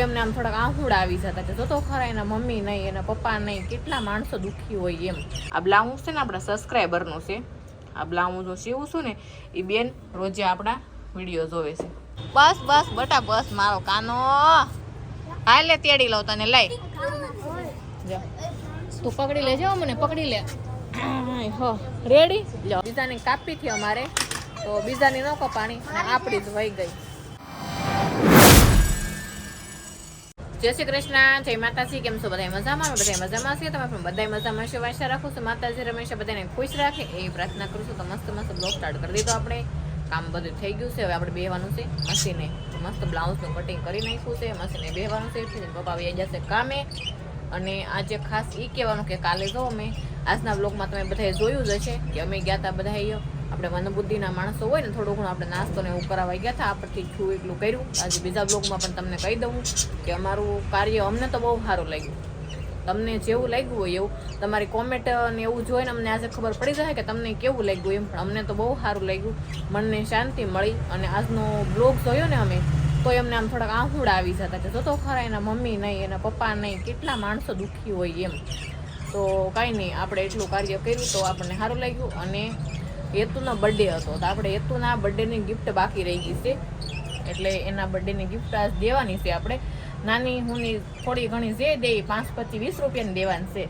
એમને આમ થોડાક આહુડા આવી જતા કે જોતો ખરા એના મમ્મી નહીં, એના પપ્પા નહીં, કેટલા માણસો દુઃખી હોય એમ. આ બ્લાઉઝ છે ને આપણા સબસ્ક્રાઈબરનું છે. આ બ્લાઉઝ સીવું છું ને એ બેન રોજે આપણા વીડિયો જોવે છે. બસ બસ, બટા, બસ, મારો કાનો. હાલે તેડી લઉં તને લઈ તું પકડી લેજે મને, પકડી લે. હો, રેડી? બીજાને કાપી થી અમારે, તો બીજાની ન કપાણી આપણી જ વહી ગઈ. જય શ્રી કૃષ્ણ, જય માતાજી, કેમ છો? બધા મજામાં? બધા મજામાં છે તમે પણ બધા મજામાં છે? આશા રાખું છું. માતાજી રમેશ બધાને ખુશ રાખે. એ પ્રાર્થના કરું છું તો મસ્ત મસ્ત બ્લોગ સ્ટાર્ટ કરી દીધો આપણે. કામ બધું થઈ ગયું છે. હવે આપણે બેહવાનું છે મશીને. મસ્ત બ્લાઉઝનું કટિંગ કરી નાખ્યું છે. મશીને બેહવાનું છે. પપ્પા આવી જશે કામે. અને આજે ખાસ એ કહેવાનું કે કાલે જો અમે આજના બ્લોગમાં તમે બધાએ જોયું જ હશે કે અમે ગયા હતા બધા આપણે મનબુદ્ધિના માણસો હોય ને, થોડું ઘણું આપણે નાસ્તો ને એવું કરાવવા ગયા હતા. આપણથી છું એટલું કર્યું. આજે બીજા બ્લોગમાં પણ તમને કહી દઉં કે અમારું કાર્ય અમને તો બહુ સારું લાગ્યું. તમને જેવું લાગ્યું હોય એવું. તમારી કોમેન્ટ ને એવું જોઈને અમને આજે ખબર પડી જાય કે તમને કેવું લાગ્યું એમ. પણ અમને તો બહુ સારું લાગ્યું. મનને શાંતિ મળી અને આજનો બ્લોગ જોયો ને અમે તો એમને આમ થોડાક આહુડા આવી જતા કે જોતો ખરા એના મમ્મી નહીં, એના પપ્પા નહીં, કેટલા માણસો દુઃખી હોય એમ. તો કાંઈ નહીં, આપણે એટલું કાર્ય કર્યું તો આપણને સારું લાગ્યું અને હેતુનો બર્થડે હતો. તો આપણે હેતુના બર્થડેની ગિફ્ટ બાકી રહી ગઈ છે. એટલે એના બર્થડેની ગિફ્ટ આજ દેવાની છે આપણે. નાની હુંની થોડી ઘણી જે દે પાંચ પચીસ વીસ રૂપિયાની દેવાની છે.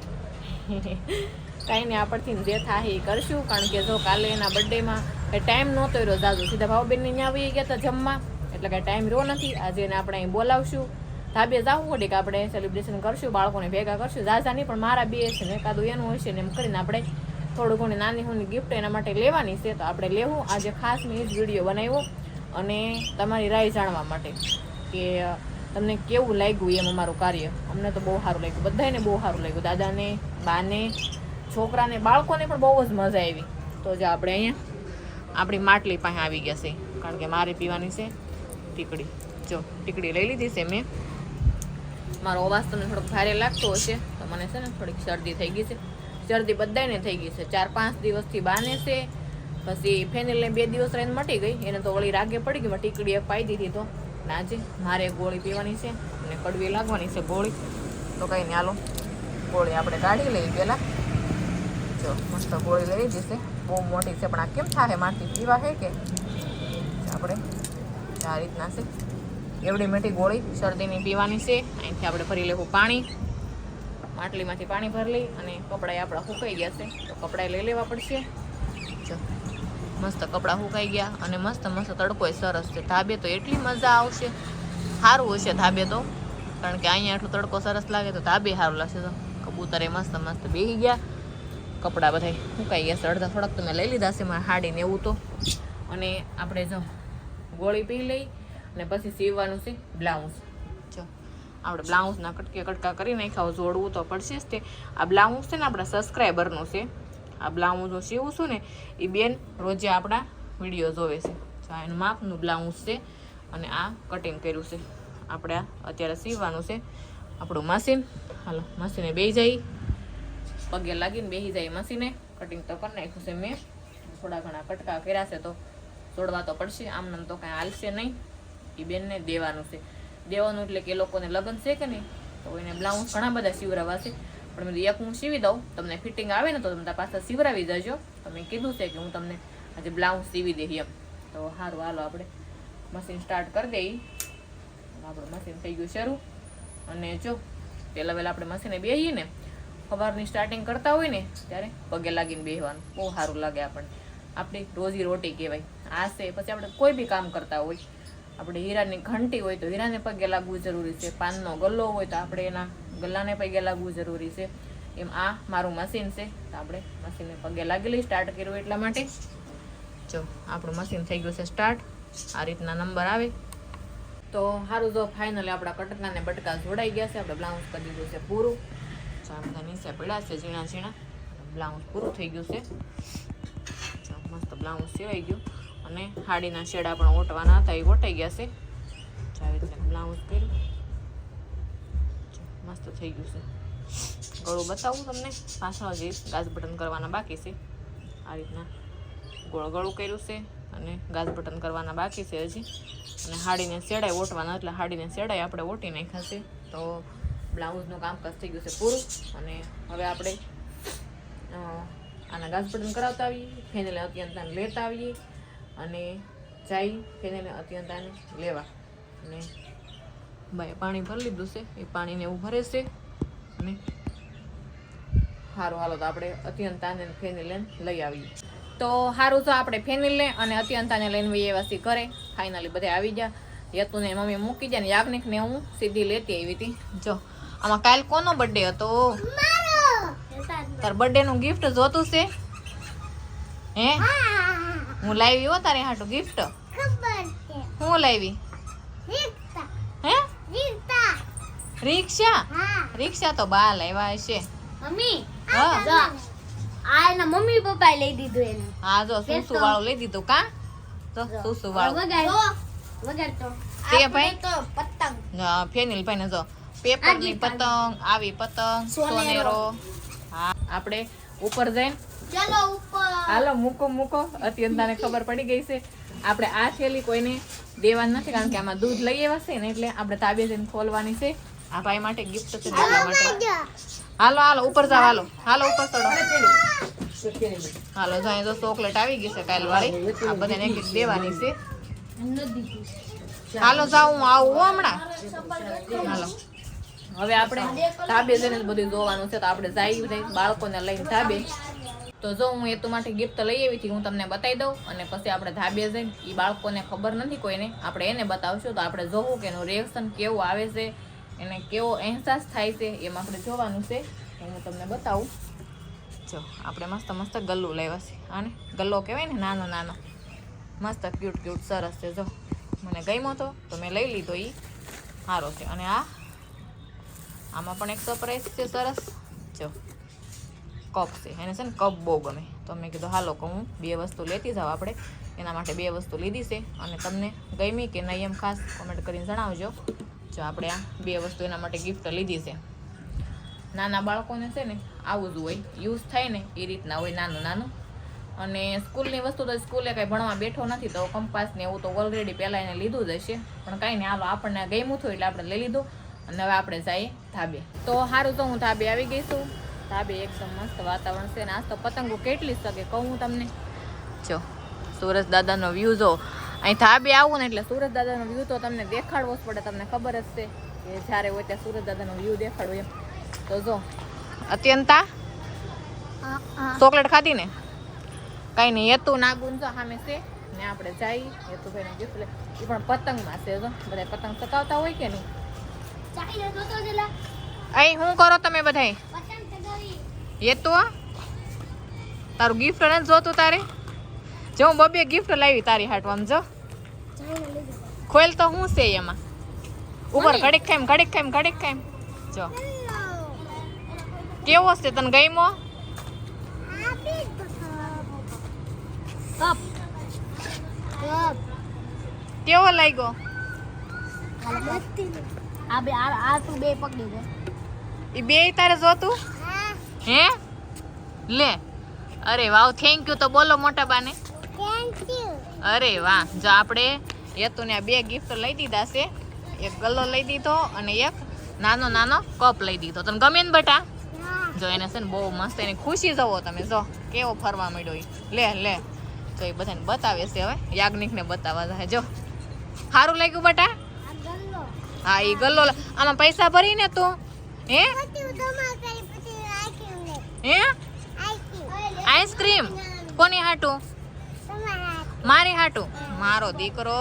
કાંઈ નહીં આપણથી જે થાય એ કરશું. કારણ કે જો કાલે એના બર્થડેમાં ટાઈમ નહોતો રહ્યો દાદુ સીધા ભાવબેનને ત્યાં આવી ગયા હતા જમવા. એટલે કાંઈ ટાઈમ રહ્યો નથી. આજે એને આપણે અહીં બોલાવશું. ધાબે જવું પડે કે આપણે સેલિબ્રેશન કરશું, બાળકોને ભેગા કરશું. ઝાઝા નહીં, પણ મારા બે છે ને એકાદું એનું હશે ને એમ કરીને આપણે થોડું ઘણી નાની હોની ગિફ્ટ એના માટે લેવાની છે, તો આપણે લેવું. આજે ખાસ મેં જ વીડિયો બનાવ્યો અને તમારી રાય જાણવા માટે કે તમને કેવું લાગ્યું એમ અમારું કાર્ય? અમને તો બહુ સારું લાગ્યું. બધાને બહુ સારું લાગ્યું. દાદાને, બાને, છોકરાને, બાળકોને પણ બહુ જ મજા આવી. તો જે આપણે અહીંયા આપણી માટલી પાસે આવી ગયા છે, કારણ કે મારે પીવાની છે ટીકડી. જો, ટીકડી લઈ લીધી છે મેં. મારો અવાજ તમને થોડોક ભારે લાગતો હશે, તો મને છે ને થોડીક શરદી થઈ ગઈ છે. શરદી બધાને થઈ ગઈ છે. ચાર પાંચ દિવસથી બાને છે. પછી ફેનિલને બે દિવસ રહીને મટી ગઈ. એને તો વળી રાગે પડી ગઈ. ટીકડી એક પાઈ દીધી તો. ના આજે મારે ગોળી પીવાની છે અને કડવી લાગવાની છે ગોળી. તો કંઈ નહીં હાલો. ગોળી આપણે કાઢી લઈએ પહેલાં. જો, મસ્ત ગોળી લઈ છે. બહુ મોટી છે, પણ આ કેમ થાય મારથી પીવા છે કે? આપણે આ રીતના છે. એવડી મોટી ગોળી શરદીની પીવાની છે. અહીંથી આપણે ભરી લેવું પાણી. માટલીમાંથી પાણી ભરી લઈ અને કપડાં આપણા સુકાઈ ગયા છે. તો કપડાં લઈ લેવા પડશે. જો, મસ્ત કપડાં સુકાઈ ગયા અને મસ્ત મસ્ત તડકો સરસ છે. ધાબે તો એટલી મજા આવશે. સારું હશે ધાબે તો. કારણ કે અહીંયા એટલો તડકો સરસ લાગે તો ધાબે સારું લાગશે તો. કબૂતરે મસ્ત મસ્ત બેસી ગયા. કપડાં બધા સુકાઈ ગયા છે. અડધા થોડાક તો મેં લઈ લીધા છે મારે હાડીને એવું તો. અને આપણે જો ગોળી પી લઈ અને પછી સીવવાનું છે બ્લાઉઝ. જો આપણે બ્લાઉઝના કટકે કટકા કરી નાખ્યા જોડવું તો પડશે જ તે. આ બ્લાઉઝ છે ને આપણા સબસ્ક્રાઈબરનું છે. આ બ્લાઉઝ હું સીવું છું ને, એ બેન રોજે આપણા વીડિયો જોવે છે. આ એનું માપનું બ્લાઉઝ છે અને આ કટિંગ કર્યું છે. આપણે અત્યારે સીવવાનું છે. આપણું મશીન હાલો મશીને બેસી જાય. પગે લાગીને બેસી જાય મશીને કટિંગ તો કરી નાખ્યું છે મેં. થોડા ઘણા કટકા કર્યા છે તો જોડવા તો પડશે. આમ નામ તો કાંઈ હાલશે નહીં. એ બેનને દેવાનું છે. દેવાનું એટલે કે લોકોને લગ્ન છે કે નહીં? તો એને બ્લાઉઝ ઘણા બધા સીવરાવા છે. પણ મેં એક હું સીવી દઉં, તમને ફિટિંગ આવે ને તો તમે પાછા સીવરાવી દેજો. તમે કીધું છે કે હું તમને આજે બ્લાઉઝ સીવી દઈ એમ. તો સારું હાલો, આપણે મશીન સ્ટાર્ટ કરી દઈએ. આપણું મશીન થઈ ગયું શરૂ. અને જો, પહેલાં વહેલા આપણે મશીને બેસીએ ને સવારની સ્ટાર્ટિંગ કરતા હોય ને, ત્યારે પગે લાગીને બેસવાનું બહુ સારું લાગે આપણને. આપણી રોજી રોટી કહેવાય. આ છે, પછી આપણે કોઈ બી કામ કરતા હોય આપણે હીરાની ઘંટી હોય તો હીરાને પગે લાગવું જરૂરી છે. પાનનો ગલ્લો હોય તો આપણે એના ગલ્લાને પગે લાગવું જરૂરી છે. એમ આ મારું મશીન છે. તો આપણે મશીનને પગે લાગેલી સ્ટાર્ટ કર્યું એટલા માટે. જો, આપણું મશીન થઈ ગયું છે સ્ટાર્ટ આ રીતના નંબર આવે. તો સારું જો ફાઇનલી આપણા કટકાને બટકા જોડાઈ ગયા છે. આપણે બ્લાઉઝ કરી દીધું છે પૂરું. તો આ બધા નીચે પડ્યા છે ઝીણા ઝીણા બ્લાઉઝ પૂરું થઈ ગયું છે. મસ્ત બ્લાઉઝ સિવાઈ ગયું. અને હાડીના શેડા પણ ઓટવાના હતા, એ ઓટાઈ ગયા છે. આવી રીતે બ્લાઉઝ પહેર્યું. મસ્ત થઈ ગયું છે. ગળું બતાવું તમને. પાછળ હજી ગાજ બટન કરવાના બાકી છે. આ રીતના ગોળ ગળું કર્યું છે અને ગાજ બટન કરવાના બાકી છે હજી. અને હાડીને શેડાઈ ઓટવાના, એટલે હાડીને શેડાઈ આપણે ઓટી નાખ્યા છે. તો બ્લાઉઝનું કામકાજ થઈ ગયું છે પૂરું. અને હવે આપણે આના ગાજ બટન કરાવતા આવીએ. ફેનેલે અત્યંત લેતા આવીએ. અને જઈ ફેનેલે અત્યંતાને લેવા. અને ભાઈ પાણી ભરી લીધું છે. એ પાણીને એવું ભરે છે. અને સારું હાલો તો આપણે અત્યંતાને ફેની લઈને લઈ આવીએ. તો સારું તો આપણે ફેનિલ લઈ અને અત્યંતાને લઈને વઈએ એવા સી કરે ફાઇનલી બધે આવી ગયા. યતુને મમ્મી મૂકી જાય ને યાજ્ઞિકને હું સીધી લેતી આવી હતી. જો આમાં કાલ કોનો બર્થડે હતો? તાર બર્થડે નું ગિફ્ટ જોતું છે? હે. હું લાવી હો તારે હાટું ગિફ્ટ હું લાવી? હે? રિક્ષા. રિક્ષા? તો બા લાવ્યા હશે. મમ્મી હા. જો આ એના મમ્મી પપ્પાએ લઈ દીધું એને. હા જો સુસુ વાળો લઈ દીધું કા? તો સુસુ વાળો વગાડ. વગાડ તો તે ભાઈ? તો પતંગ. હા, ફેનિલ ભાઈ ને જો પેપરની પતંગ આવી પતંગ સોનેરો. સોનેરો. હા આપણે ઉપર જઈને ચલો ઉપર. હાલો મૂકો મૂકો. અત્યંતાને ખબર પડી ગઈ છે. આપણે આ થેલી કોઈને દેવાની નથી કારણ કે આમાં દૂધ લઈ આવ્યા છે ને એટલે આપણે તાબે જઈને ખોલવાની છે. આ ભાઈ માટે ગિફ્ટ છે એટલા માટે. હાલો હાલો ઉપર જાવ હાલો. હાલો ઉપર ચડો. હાલો જાય તો ચોકલેટ આવી ગઈ છે કાલ વાળી આ બધાને એક દેવાની છે. હાલો જાઉં હું આવું હમણાં. હાલો. હવે આપણે ધાબે જઈને બધું જોવાનું છે તો આપણે જાય જાય બાળકોને લઈને ધાબે. તો જો હું એ તો માટે ગિફ્ટ લઈ આવી હતી, હું તમને બતાવી દઉં અને પછી આપણે ધાબે જઈને એ બાળકોને ખબર નથી કોઈને, આપણે એને બતાવશું. તો આપણે જોવું કે એનું રિએક્શન કેવું આવે છે, એને કેવો અહેસાસ થાય છે, એમ આપણે જોવાનું છે. હું તમને બતાવું. જો, આપણે મસ્ત મસ્ત ગલ્લું લાવ્યા છે. આને ગલ્લો કહેવાય ને, નાનો નાનો. મસ્ત ક્યુટ ક્યુટ સરસ છે. જો, મને ગમ્યો હતો તો મેં લઈ લીધો એ સારો છે. અને આ, આમાં પણ એક સરપ્રાઈઝ છે સરસ. જો. કપ છે. એને છે ને કપ બહુ ગમે. તો મેં કીધું, હાલો કે હું બે વસ્તુ લેતી જાઉં આપણે. એના માટે બે વસ્તુ લીધી છે. અને તમને ગમી કે નહીં એમ ખાસ કોમેન્ટ કરીને જણાવજો. જો આપણે આ બે વસ્તુ એના માટે ગિફ્ટ લીધી છે. નાના બાળકોને છે ને આવું જ હોય. યુઝ થાય ને એ રીતના હોય નાનું નાનું. અને સ્કૂલની વસ્તુ તો સ્કૂલે કાંઈ ભણવા બેઠો નથી, તો કંપાસ ને એવું તો ઓલરેડી પહેલાં એને લીધું જ હશે. પણ કાંઈ નહીં, હાલો, આપણને ગમ્યું થયું એટલે આપણે લઈ લીધું. અને હવે આપણે જઈએ ધાબે. તો સારું તો હું ધાબે આવી ગઈ છું. ધાબે એકદમ મસ્ત વાતાવરણ છે ને આજ તો પતંગો કેટલી શકે કહું હું તમને. જો સુરજ દાદાનો વ્યૂ જો. અહીં ધાબે આવું ને એટલે સુરજ દાદાનો વ્યૂ તો તમને દેખાડવો જ પડે તમને ખબર જ છે કે જ્યારે હોય ત્યાં સુરજ દાદાનો વ્યૂ દેખાડવો એમ. તો જો અત્યંતા ચોકલેટ ખાધી ને? કઈ નહીં હેતુ ના ગુંજો સામે છે. ને આપણે જઈ એતુભાઈને ગિફ્ટ લે એ પણ પતંગમાં છે જો બધા પતંગ ચકાવતા હોય કે નહીં? અહીં શું કરો તમે બધાય? ચગાવી એ તો તારું ગિફ્ટ નથી જોતું તારે. જો હું બબે ગિફ્ટ લાવી તારી હાટવામાં જો. ખોલ તો શું છે એમાં. ઉપર ઘડીક ખાઈમ ઘડીક ખાઈમ ઘડીક ખાઈમ જો. કેવો છે તને ગઈમો કેવો લાગ્યો? આ બે આ આ તું બે પકડી દે. એ બે તારે જોતું? હે? લે. અરે વાવ થેન્ક યુ તો બોલો મોટા બાને. થેન્ક યુ અરે વાહ જો આપણે યતુને આ બે ગિફ્ટ લઈ દીધા છે. એક ગલ્લો લઈ દીધો અને એક નાનો નાનો કપ લઈ દીધો. તને ગમે ને બટા? જો એને છે ને બહુ મસ્ત એની ખુશી જવો તમે જો. કેવો ફરવા માંડ્યો એ લે લે. તો એ બધાને બતાવે છે હવે. યાજ્ઞિકને બતાવવા જાય જો. સારું લાગ્યું બટા? હા એ ગલ્લો આમાં પૈસા ભરીને તું. હે પછી તમાર કરી પછી આઈસ્ક્રીમ લે હે? આઈસ્ક્રીમ? કોની હાટું? મારી હાટું? મારો દીકરો.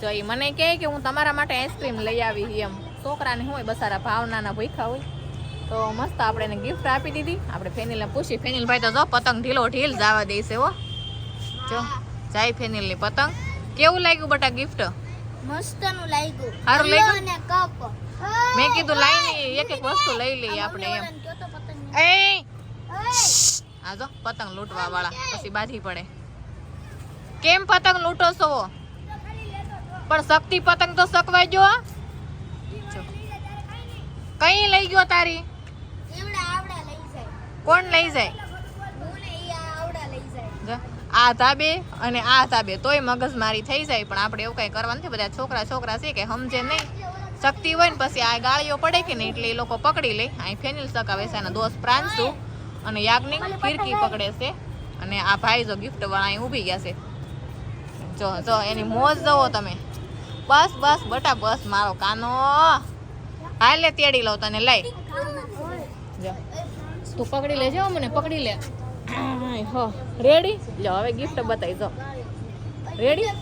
જો ઈ મને કહે કે હું તમારા માટે આઈસ્ક્રીમ લઈ આવી એમ. છોકરાને હોય બસારા ભાવનાના ભૂખા હોય. તો મસ્ત આપણે એને ગિફ્ટ આપી દીધી. આપણે ફેનિલને પૂછી ફેનિલ ભાઈ તો જો પતંગ ઢીલો ઢીલ જવા દેશે હો. જો જાય ફેનિલની પતંગ. કેવું લાગ્યું બટા ગિફ્ટ મસ્તનું લાગ્યું. સારું લાગ્યું? અને કપ. મેં કીધું લાઈને એક એક વસ્તુ લઈ લઈએ આપણે એમ. એ! આ જો પતંગ લૂંટવા વાળા પછી બાજી પડે. કેમ પતંગ લૂંટો છો? પણ શક્તિ પતંગ તો સકવાઈ જો. કઈ લઈ ગયો તારી? લઈ કોણ લઈ જાય? લઈ આ તાબે અને આ તાબે તોય મગજમારી થઈ જાય પણ આપણે એવું કઈ કરવાનું નથી બધા છોકરા છોકરા છે કે સમજે નહીં. શક્તિ હોય ને પછી આ ગાળીઓ પડે કે નહીં એટલે એ લોકો પકડી લે. અહીં ફેનિલ સકાવે છે એના દોસ્ત પ્રાંશુ અને યાજ્ઞિક ફિરકી પકડે છે. અને આ ભાઈ જો ગિફ્ટ વાળા અહીં ઊભી ગયા છે. જો જો એની મોજ જુઓ તમે. બસ બસ બટા બસ મારો કાનો. હાલ લે તેડી લઉં તને લઈ. જો. તું પકડી લેજો મને પકડી લે. હો. રેડી લો હવે ગિફ્ટ બતાવી દો રેડી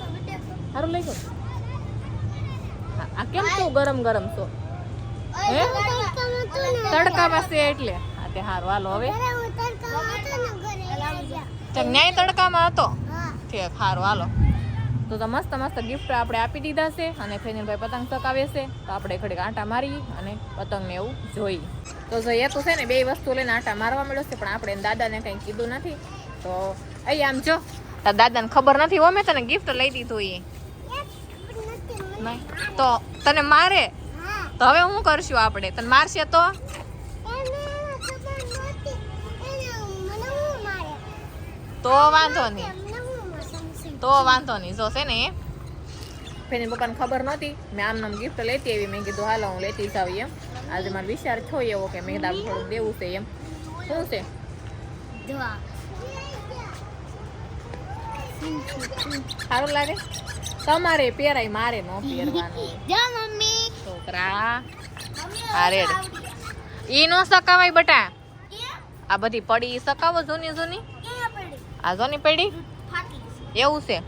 સારું લઈ જાઓ આ- કેમ તું ગરમ ગરમ છો? હે? તડકામાં છે એટલે. હા તે હારું. હાલો હવે. તો ન્યાય તડકામાં હતો? ઠીક સારું હાલો. તો તો મસ્ત મસ્ત ગિફ્ટ આપણે આપી દીધા છે અને ફેનિલભાઈ પતંગ ચકાવે છે. તો આપણે ઘડીક આંટા મારી અને પતંગને એવું જોઈ તો જોઈએ તો છે ને બે વસ્તુ લઈને આંટા મારવા મળ્યો છે પણ આપણે એના દાદાને કંઈ કીધું નથી. તો અહીં આમ જો. તાર દાદાને ખબર નથી ઓમે તને ગિફ્ટ લઈ દીધું એ તો તને મારે? તો હવે શું કરશું આપણે? તને મારશે તો? તો વાંધો નહીં. તો વાંધો નહીં. જોશે છે ને એ. ફેની પપ્પાને ખબર નહોતી. મેં આમ નામ ગિફ્ટ લેતી એવી મેં કીધું હાલો હું લેતી જ આવી એમ. આજે મારો વિચાર થયો એવો કે મેં કીધું થોડુંક દેવું છે એમ. શું છે? સારું લાગે? તમારે પહેરાય મારે ન પહેરવાનું. છોકરા અરે ઈ નો સકાવાય બટા. આ બધી પડી સકાવો જૂની જૂની? આ જોની પડી? એવું છે.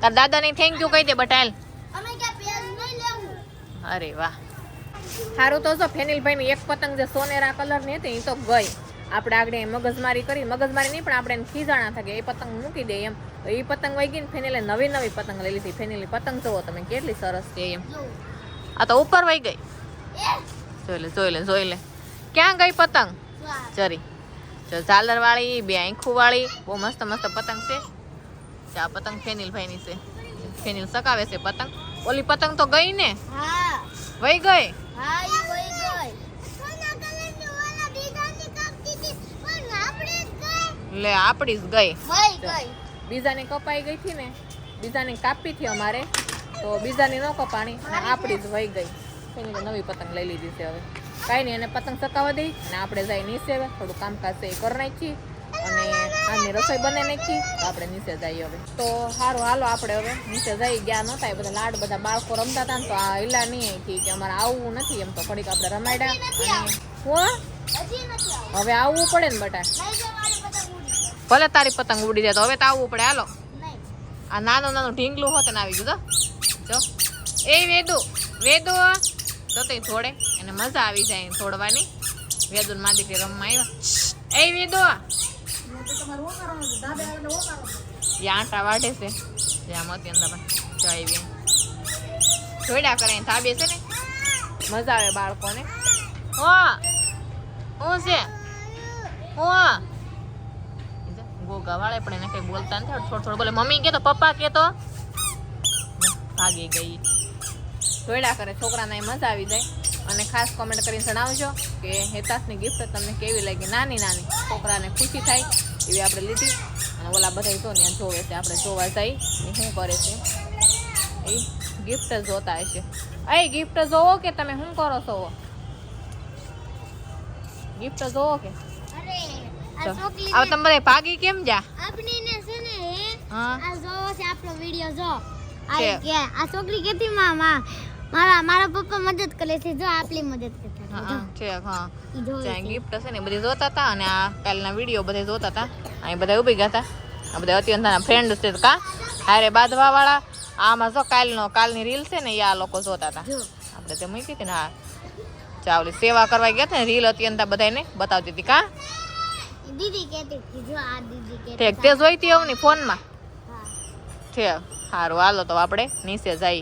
તાર દાદાને થેન્ક યુ કહી દે બટાલ અરે વાહ. સારું તો જો ફેનિલભાઈની એક પતંગ જે સોનેરા કલરની હતી એ તો ગઈ. આપણે આગળ મગજમારી કરી મગજમારી નહીં પણ આપણે એને ખીજાણા થાય એ પતંગ મૂકી દે એમ. તો એ પતંગ વહી ગઈ ને ફેનિલે નવી નવી પતંગ લઈ લીધી. ફેનેલી પતંગ જોવો તમે કેટલી સરસ છે એમ. આ તો ઉપર વહી ગઈ. જોઈ લે જોઈ લે જોઈ લે. ક્યાં ગઈ પતંગ? ચરી. જો ઝાલર વાળી બે આંખું વાળી બહુ મસ્ત મસ્ત પતંગ છે. આ પતંગ ફેનિલભાઈની છે. ફેનિલ સકાવે છે પતંગ. ઓલી પતંગ તો ગઈ ને? વહી ગઈ? લે આપણી જ ગઈ. બીજાની કપાઈ ગઈ હતી ને બીજાની કાપી હતી અમારે તો બીજાની ન કપાણી અને આપણી જ વહી ગઈ. એની નવી પતંગ લઈ લીધી છે હવે. કાંઈ નહીં એને પતંગ ચકાવવા દઈ ને આપણે જાય નીચે હવે થોડું કામકાજ છે એ કરી નાખી અને આની રસોઈ બને નાખી તો આપણે નીચે જઈએ હવે. તો સારું હાલો આપણે હવે નીચે જઈ ગયા નહોતા એ બધા લાડ બધા બાળકો રમતા હતા ને તો આ હિલા નહીં આવી કે અમારે આવવું નથી એમ તો ઘડીક આપણે રમાડ્યા. અને હું? હવે આવવું પડે ને બટા. ભલે તારી પતંગ ઉડી જાય તો હવે તો આવવું પડે. હાલો. આ નાનું નાનું ઢીંગલું હોત ને આવી ગયું જો. જો. એ વેદુ વેદુ. તો તે થોડે એને મજા આવી જાય થોડવાની. વેદુ માં દીકરી રમવા આવ્યા એ વેદુ. આંટા વાઢે છે. જ્યાં મોતી અંદર જો આવી જોડ્યા કરે થાબે છે ને. મજા આવે બાળકોને. ઓ હું છે? હું? ગોગા ગવાળે પણ એને કઈ બોલતા નથી થોડું થોડું બોલે મમ્મી કે તો પપ્પા કે તો. ભાગી ગઈ. જોયડા કરે છોકરાને મજા આવી જાય. અને ખાસ કોમેન્ટ કરીને જણાવજો કે હેતાસની ગિફ્ટ તમને કેવી લાગી? નાની નાની. છોકરાને ખુશી થાય એવી આપણે લીધી. અને ઓલા બધા જો ને જોવે છે આપણે જોવા જઈ. ને શું કરે છે? એ ગિફ્ટ જોતા હશે. એ ગિફ્ટ જોવો કે તમે શું કરો છો? ગિફ્ટ જોવો કે. હવે આવ તમારે ભાગી કેમ જા? આપણીને છે ને હા. આ જો છે આપણો વિડિયો જો. આ કે આ છોકરી કેતી માં માં મારા મારા પપ્પા મદદ કરે છે. જો આપલી મદદ કરતા હા છે હા. ત્યાં છે. ગિફ્ટ હશે ને બધી જોતા હતા અને આ કાલના વીડિયો બધા જોતા હતા. અહીં બધા ઊભી ગયા હતા. આ બધા અત્યંતના ફ્રેન્ડ છે કા? હારે બાંધવા વાળા આમાં જો કાલનો કાલની રીલ છે ને એ આ લોકો જોતા હતા. આપણે તે મૂકી હતી ને હા. ચાવલી સેવા કરવા ગયા હતા ને રીલ અત્યંત બધાને બતાવતી હતી કા? દીદી કહેતી હતી જો આ દીદી કહેતી ઠીક તે જોઈતી એવું ને ફોનમાં? છે સારું હાલો તો આપણે નીચે જઈ